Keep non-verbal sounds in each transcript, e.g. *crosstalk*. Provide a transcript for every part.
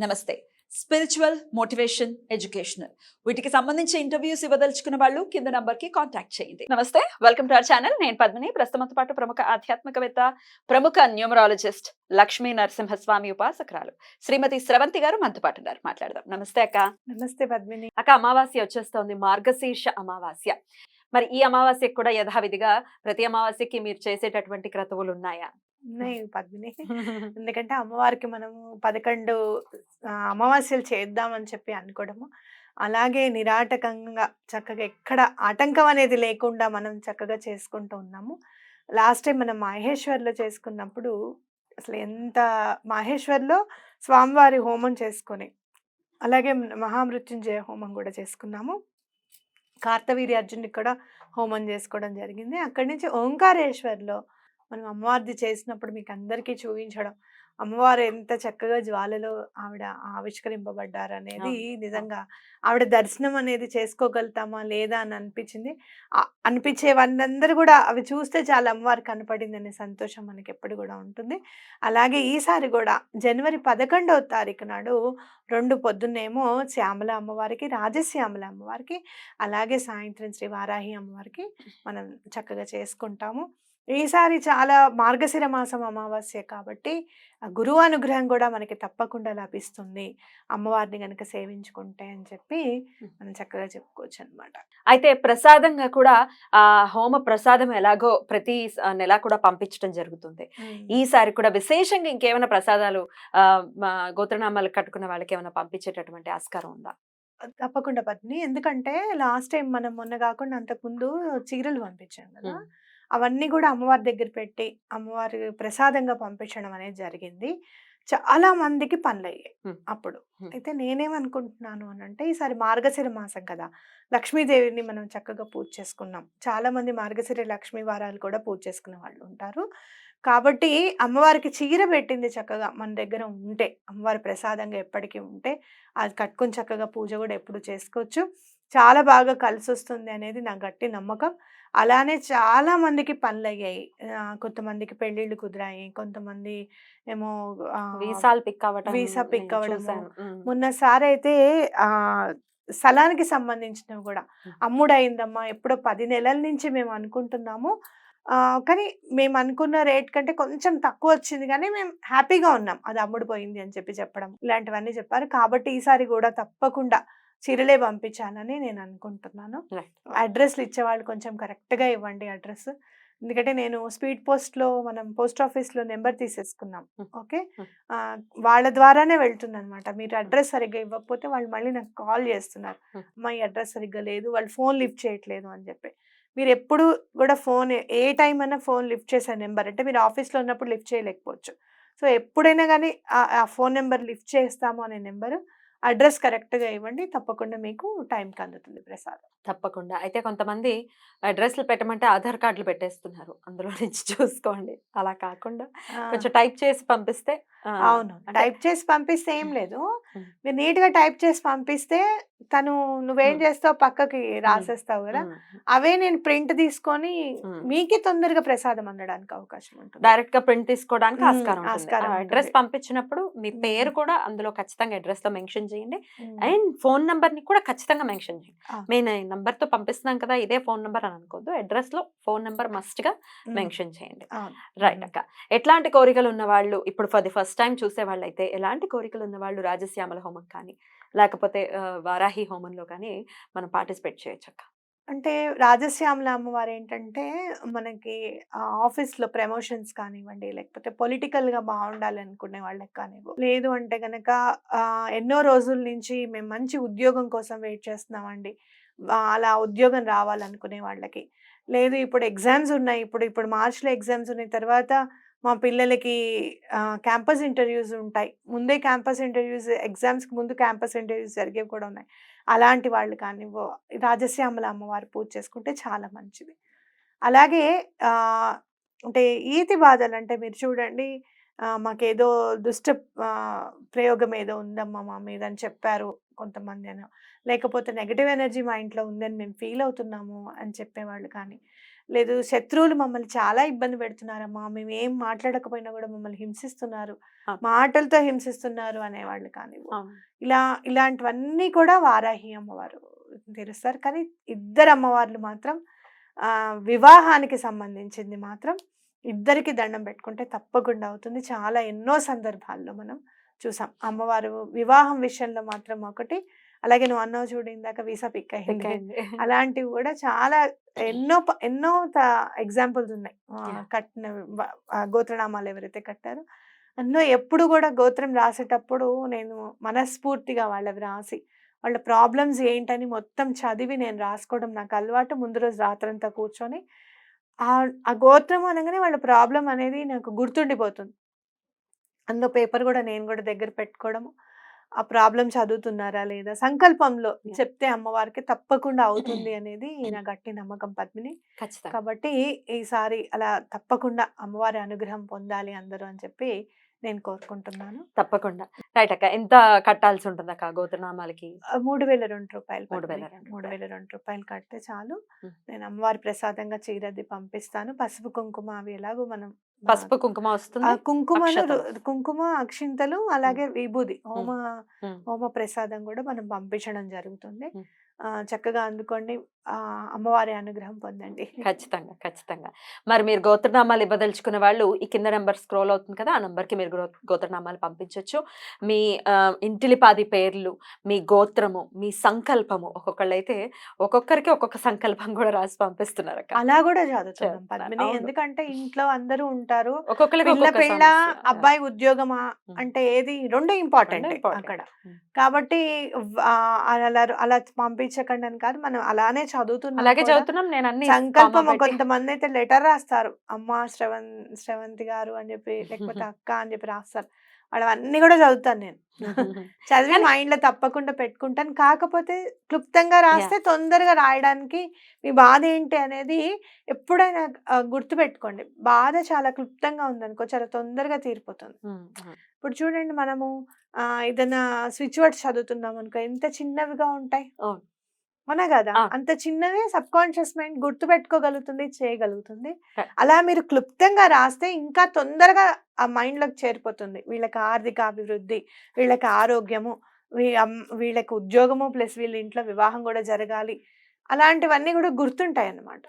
నమస్తే. Spiritual motivation educational వీటికి సంబంధించి ఇంటర్వ్యూస్ ఇవ్వదలుచుకున్న వాళ్ళు కింద నంబర్కి కాంటాక్ట్ చేయండి. నమస్తే. వెల్కమ్ టు అవర్ ఛానల్ నేను పద్మిని. ప్రస్తుతంతో పాటు ప్రముఖ ఆధ్యాత్మికవేత్త ప్రముఖ న్యూమరాలజిస్ట్ లక్ష్మీ నరసింహస్వామి ఉపాసకురాలు శ్రీమతి స్రవంతి గారు మనతో పాటు ఉన్నారు. మాట్లాడదాం. నమస్తే అక్క. నమస్తే పద్మిని. అక్క అమావాస్య వచ్చేస్తోంది. మార్గశీర్ష అమావాస్య. మరి ఈ అమావాస్యకు కూడా యథావిధిగా ప్రతి అమావాస్యకి మీరు చేసేటటువంటి క్రతువులు ఉన్నాయా? ఉన్నాయి *laughs* పద్మిని. ఎందుకంటే అమ్మవారికి మనము పదకొండు అమావాస్యలు చేద్దామని చెప్పి అనుకోవడము. అలాగే నిరాటకంగా చక్కగా ఎక్కడ ఆటంకం అనేది లేకుండా మనం చక్కగా చేసుకుంటూ ఉన్నాము. లాస్ట్ టైం మనం మాహేశ్వర్లో చేసుకున్నప్పుడు అసలు ఎంత మాహేశ్వర్లో స్వామివారి హోమం చేసుకొని అలాగే మహామృత్యుంజయ హోమం కూడా చేసుకున్నాము. కార్తవీర్య అర్జునుడికి కూడా హోమం చేసుకోవడం జరిగింది. అక్కడి నుంచి ఓంకారేశ్వర్లో మనం అమ్మవారిది చేసినప్పుడు మీకు అందరికీ చూపించడం అమ్మవారు ఎంత చక్కగా జ్వాలలో ఆవిడ ఆవిష్కరింపబడ్డారు అనేది నిజంగా ఆవిడ దర్శనం అనేది చేసుకోగలుగుతామా లేదా అని అనిపించింది. అనిపించే వాళ్ళందరూ కూడా అవి చూస్తే చాలా అమ్మవారు కనపడింది అనే సంతోషం మనకి ఎప్పుడు కూడా ఉంటుంది. అలాగే ఈసారి కూడా జనవరి పదకొండవ తారీఖు నాడు రెండు పొద్దున్నేమో శ్యామల అమ్మవారికి రాజశ్యామల అమ్మవారికి అలాగే సాయంత్రం శ్రీ వారాహి అమ్మవారికి మనం చక్కగా చేసుకుంటాము. ఈసారి చాలా మార్గశిర మాసం అమావాస్య కాబట్టి ఆ గురువు అనుగ్రహం కూడా మనకి తప్పకుండా లభిస్తుంది. అమ్మవారిని గనక సేవించుకుంటే అని చెప్పి మనం చక్కగా చెప్పుకోవచ్చు అనమాట అయితే ప్రసాదంగా కూడా ఆ హోమ ప్రసాదం ఎలాగో ప్రతి నెల కూడా పంపించడం జరుగుతుంది. ఈసారి కూడా విశేషంగా ఇంకేమైనా ప్రసాదాలు ఆ గోత్రనామాలు కట్టుకున్న వాళ్ళకి ఏమైనా పంపించేటటువంటి ఆస్కారం ఉందా? తప్పకుండా పత్ని ఎందుకంటే లాస్ట్ టైం మనం మొన్న కాకుండా అంతకుముందు చీరలు పంపించాం కదా. అవన్నీ కూడా అమ్మవారి దగ్గర పెట్టి అమ్మవారి ప్రసాదంగా పంపించడం అనేది జరిగింది. చాలా మందికి పనులు అయ్యాయి. అప్పుడు. అయితే నేనేమనుకుంటున్నాను అని అంటే ఈసారి మార్గశిర మాసం కదా! లక్ష్మీదేవిని మనం చక్కగా పూజ చేసుకున్నాం. చాలా మంది మార్గశిర లక్ష్మీ వారాలు కూడా పూజ చేసుకునే వాళ్ళు ఉంటారు. కాబట్టి అమ్మవారికి చీర పెట్టింది చక్కగా మన దగ్గర ఉంటే అమ్మవారి ప్రసాదంగా ఎప్పటికీ ఉంటే అది కట్టుకుని చక్కగా పూజ కూడా ఎప్పుడు చేసుకోవచ్చు. చాలా బాగా కలిసి వస్తుంది అనేది నా గట్టి నమ్మకం. అలానే చాలా మందికి పనులు అయ్యాయి కొంతమందికి పెళ్ళిళ్ళు కుదిరాయి. కొంతమంది ఏమో వీసాలు పిక్ అవ్వటం వీసా పిక్. ఉమ్. మొన్నసారి అయితే ఆ స్థలానికి సంబంధించినవి కూడా. Hmm. అమ్ముడైందమ్మా ఎప్పుడో పది నెలల నుంచి మేము అనుకుంటున్నాము. ఆ, కానీ మేము అనుకున్న రేట్ కంటే కొంచెం తక్కువ వచ్చింది. కానీ మేము హ్యాపీగా ఉన్నాం. అది అమ్ముడు పోయింది అని చెప్పి చెప్పడం. ఇలాంటివన్నీ చెప్పారు. కాబట్టి ఈసారి కూడా తప్పకుండా చీరలే పంపించాలని నేను అనుకుంటున్నాను. అడ్రస్లు ఇచ్చేవాళ్ళు కొంచెం కరెక్ట్గా ఇవ్వండి అడ్రస్ ఎందుకంటే నేను స్పీడ్ పోస్ట్లో మనం పోస్ట్ ఆఫీస్లో నెంబర్ తీసేసుకున్నాం. ఓకే? వాళ్ళ ద్వారానే వెళ్తుంది అనమాట మీరు అడ్రస్ సరిగ్గా ఇవ్వకపోతే వాళ్ళు మళ్ళీ నాకు కాల్ చేస్తున్నారు. ఈ అడ్రస్ సరిగ్గా లేదు. వాళ్ళు ఫోన్ లిఫ్ట్ చేయట్లేదు అని చెప్పి. మీరు ఎప్పుడు కూడా ఫోన్ ఏ టైం అయినా ఫోన్ లిఫ్ట్ చేసే నెంబర్. అంటే మీరు ఆఫీస్లో ఉన్నప్పుడు లిఫ్ట్ చేయలేకపోవచ్చు. సో ఎప్పుడైనా కానీ ఆ ఫోన్ నెంబర్ లిఫ్ట్ చేస్తాము అనే నెంబరు అడ్రస్ కరెక్ట్గా ఇవ్వండి. తప్పకుండా మీకు టైంకి అందుతుంది ప్రసాదం. తప్పకుండా. అయితే కొంతమంది అడ్రస్లు పెట్టమంటే ఆధార్ కార్డులు పెట్టేస్తున్నారు. అందులో నుంచి చూసుకోండి. అలా కాకుండా కొంచెం టైప్ చేసి పంపిస్తే అవును. టైప్ చేసి పంపిస్తే ఏం లేదు. మీరు నీట్గా టైప్ చేసి పంపిస్తే తను నువ్వేం. చేస్తావు పక్కకి రాసేస్తావు కదా. అవే నేను ప్రింట్ తీసుకొని. మీకే తొందరగా ప్రసాదం అందడానికి అవకాశం ఉంటుంది. డైరెక్ట్గా ప్రింట్ తీసుకోవడానికి ఆస్కారం అడ్రస్. పంపించినప్పుడు మీ. పేరు కూడా అందులో ఖచ్చితంగా అడ్రస్లో మెన్షన్ చేయండి. అండ్ ఫోన్ నంబర్ని కూడా ఖచ్చితంగా మెన్షన్ చేయండి. మేము ఈ నంబర్తో పంపిస్తున్నాం కదా ఇదే ఫోన్ నంబర్ అని అనుకోవద్దు అడ్రస్లో ఫోన్ నంబర్ మస్ట్గా. మెన్షన్ చేయండి. రైట్. అక్క ఎట్లాంటి కోరికలు ఉన్న వాళ్ళు ఇప్పుడు ఫర్ ది ఫస్ట్ టైం చూసే వాళ్ళు అయితే ఎలాంటి కోరికలు ఉన్న వాళ్ళు రాజశ్యామల హోమం కానీ లేకపోతే వారాహి హోమంలో కానీ మనం పార్టిసిపేట్ చేయొచ్చు అక్క అంటే రాజశ్యామల అమ్మవారు ఏంటంటే మనకి ఆఫీస్లో ప్రమోషన్స్ కానివ్వండి లేకపోతే పొలిటికల్గా బాగుండాలనుకునే బాగుండాలి అనుకునే వాళ్ళకి కానివ్వు. లేదు అంటే కనుక ఎన్నో రోజుల నుంచి మేము మంచి ఉద్యోగం కోసం వెయిట్ చేస్తున్నామండి. అలా ఉద్యోగం రావాలనుకునే వాళ్ళకి. లేదు ఇప్పుడు ఎగ్జామ్స్ ఉన్నాయి. ఇప్పుడు ఇప్పుడు మార్చిలో ఎగ్జామ్స్ ఉన్నాయి. తర్వాత మా పిల్లలకి క్యాంపస్ ఇంటర్వ్యూస్ ఉంటాయి. ముందే క్యాంపస్ ఇంటర్వ్యూస్ ఎగ్జామ్స్కి ముందు క్యాంపస్ ఇంటర్వ్యూస్ జరిగేవి కూడా ఉన్నాయి. అలాంటి వాళ్ళు కానీ రాజశ్యామల అమ్మవారు పూజ చేసుకుంటే చాలా మంచిది. అలాగే అంటే ఈతి బాధలు అంటే మీరు చూడండి మాకేదో దుష్ట ప్రయోగం ఏదో ఉందమ్మా మా మీద అని చెప్పారు కొంతమంది అని. లేకపోతే నెగటివ్ ఎనర్జీ మా ఇంట్లో ఉందని మేము ఫీల్ అవుతున్నాము అని చెప్పేవాళ్ళు కానీ లేదు శత్రువులు మమ్మల్ని చాలా ఇబ్బంది పెడుతున్నారమ్మా. మేము ఏం మాట్లాడకపోయినా కూడా మమ్మల్ని హింసిస్తున్నారు. మాటలతో హింసిస్తున్నారు అనేవాళ్ళు కానీ. ఇలా ఇలాంటివన్నీ కూడా వారాహి అమ్మవారు తీరుస్తారు. కానీ ఇద్దరు అమ్మవార్లు మాత్రం ఆ, వివాహానికి సంబంధించింది మాత్రం ఇద్దరికి దండం పెట్టుకుంటే తప్పకుండా అవుతుంది. చాలా ఎన్నో సందర్భాల్లో మనం చూసాం. అమ్మవారు వివాహం విషయంలో మాత్రం ఒకటి అలాగే నువ్వు అన్నావు చూడు ఇందాక వీసా పిక్ అయింది. అలాంటివి కూడా చాలా ఎన్నో ఎన్నో ఎగ్జాంపుల్స్ ఉన్నాయి. కట్టిన గోత్రనామాలు ఎవరైతే కట్టారో అందులో ఎప్పుడు కూడా గోత్రం రాసేటప్పుడు నేను మనస్ఫూర్తిగా వాళ్ళవి రాసి వాళ్ళ ప్రాబ్లమ్స్ ఏంటని మొత్తం చదివి నేను రాసుకోవడం నాకు అలవాటు. ముందు రోజు రాత్రంతా కూర్చొని ఆ ఆ గోత్రం అనగానే వాళ్ళ ప్రాబ్లం అనేది నాకు గుర్తుండిపోతుంది. అందులో పేపర్ కూడా నేను కూడా దగ్గర పెట్టుకోవడము. ఆ ప్రాబ్లం చదువుతున్నారా లేదా? సంకల్పంలో. చెప్తే అమ్మవారికి తప్పకుండా అవుతుంది *clears throat* అనేది నా గట్టి నమ్మకం పద్మిని. కాబట్టి ఈసారి అలా తప్పకుండా అమ్మవారి అనుగ్రహం పొందాలి అందరూ అని చెప్పి నేను కోరుకుంటున్నాను. తప్పకుండా. రైట్ అక్క ఎంత కట్టాల్సి ఉంటుంది అక్క గోత్రనామాలకి? ఆ, మూడు వేల రెండు రూపాయలు మూడు వేల మూడు వేల రెండు రూపాయలు కడితే చాలు. నేను అమ్మవారి ప్రసాదంగా చీరది పంపిస్తాను. పసుపు కుంకుమ అవి ఎలాగో మనం పసుపు కుంకుమ వస్తుంది. రు- కుంకుమ అక్షింతలు అలాగే విభూది హోమ. హోమ ప్రసాదం కూడా మనం పంపించడం జరుగుతుంది. చక్కగా అందుకోండి అమ్మవారి అనుగ్రహం పొందండి *laughs* ఖచ్చితంగా ఖచ్చితంగా మరి మీరు గోత్రనామాలు ఇవ్వదలుచుకున్న వాళ్ళు ఈ కింద నెంబర్ స్క్రోల్ అవుతుంది కదా ఆ నెంబర్కి మీరు గోత్రనామాలు పంపించవచ్చు మీ ఇంటిలిపాది పేర్లు మీ గోత్రము మీ సంకల్పము ఒక్కొక్కళ్ళు అయితే ఒక్కొక్కరికి ఒక్కొక్క సంకల్పం కూడా రాసి పంపిస్తున్నారు అలా కూడా చదువుతున్నాం. పద్మిని. ఎందుకంటే ఇంట్లో అందరూ ఉంటారు ఒక్కొక్కరికి పిల్ల. అబ్బాయి ఉద్యోగమా. అంటే ఏది రెండు ఇంపార్టెంట్. అక్కడ. కాబట్టి అలా అలా పంపించకండి అని కాదు మనం అలానే చదువుతున్నాం అలాగే. చదువుతున్నాం. నేను అన్ని సంకల్పం కొంతమంది అయితే లెటర్ రాస్తారు. అమ్మ శ్రవణ్ శ్రవంతి గారు అని చెప్పి లేకపోతే *laughs* అక్క అని చెప్పి రాస్తారు. వాళ్ళ అన్ని కూడా చదువుతాను నేను. *laughs* చదివి కానీ- మైండ్లో తప్పకుండా పెట్టుకుంటాను. కాకపోతే క్లుప్తంగా రాస్తే తొందరగా రాయడానికి మీ బాధ ఏంటి అనేది ఎప్పుడైనా ఆ, గుర్తు పెట్టుకోండి బాధ చాలా క్లుప్తంగా ఉందనుకో చాలా తొందరగా తీరిపోతుంది. ఇప్పుడు చూడండి మనము ఏదైనా స్విచ్ వర్డ్స్ చదువుతున్నాం అనుకో ఎంత చిన్నవిగా ఉంటాయి? అవును. కదా. అంత చిన్నవే సబ్ కాన్షియస్ మైండ్ గుర్తు పెట్టుకోగలుగుతుంది చేయగలుగుతుంది. అలా మీరు క్లుప్తంగా రాస్తే ఇంకా తొందరగా ఆ మైండ్లోకి చేరిపోతుంది వీళ్ళకి ఆర్థిక అభివృద్ధి వీళ్ళకి ఆరోగ్యము వీళ్ళకి ఉద్యోగము ప్లస్ వీళ్ళ ఇంట్లో వివాహం కూడా జరగాలి అలాంటివన్నీ కూడా గుర్తుంటాయి అన్నమాట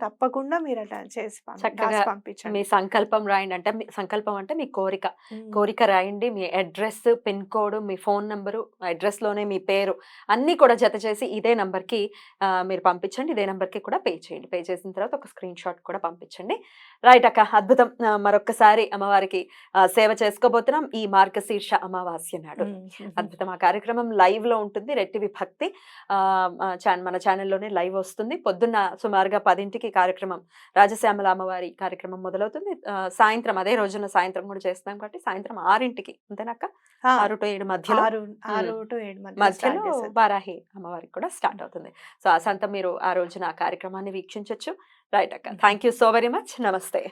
తప్పకుండా మీరు అట్లా చేసి చక్కగా రాసి మీ పంపించండి సంకల్పం రాయండి. అంటే మీ సంకల్పం అంటే మీ కోరిక. కోరిక రాయండి. మీ అడ్రస్ పిన్ కోడ్ మీ ఫోన్ నంబరు అడ్రస్లోనే మీ పేరు అన్నీ కూడా జత చేసి ఇదే నంబర్కి ఆ, మీరు పంపించండి. ఇదే నంబర్కి కూడా పే చేయండి. పే చేసిన తర్వాత ఒక స్క్రీన్ షాట్ కూడా పంపించండి. రైట్ అక్క అద్భుతం. ఆ, మరొక్కసారి అమ్మవారికి సేవ చేసుకోబోతున్నాం. ఈ మార్గశీర్ష అమావాస్య నాడు. అద్భుతం. ఆ కార్యక్రమం లైవ్లో ఉంటుంది రెట్టి విభక్తి మన ఛానల్లోనే లైవ్ వస్తుంది. పొద్దున్న సుమారుగా పదింటికి కార్యక్రమం రాజశ్యామల అమ్మవారి కార్యక్రమం మొదలవుతుంది. సాయంత్రం అదే రోజున సాయంత్రం కూడా చేస్తాం కాబట్టి సాయంత్రం ఆరింటికి అంతేనాక ఆరు టు ఏడు మధ్యలో. ఆరు టు ఏడు మధ్యలో. బారాహి అమ్మవారికి కూడా స్టార్ట్ అవుతుంది. సో ఆ సంత మీరు ఆ రోజున ఆ కార్యక్రమాన్ని వీక్షించవచ్చు రైట్ అక్క. Thank you so very much. నమస్తే.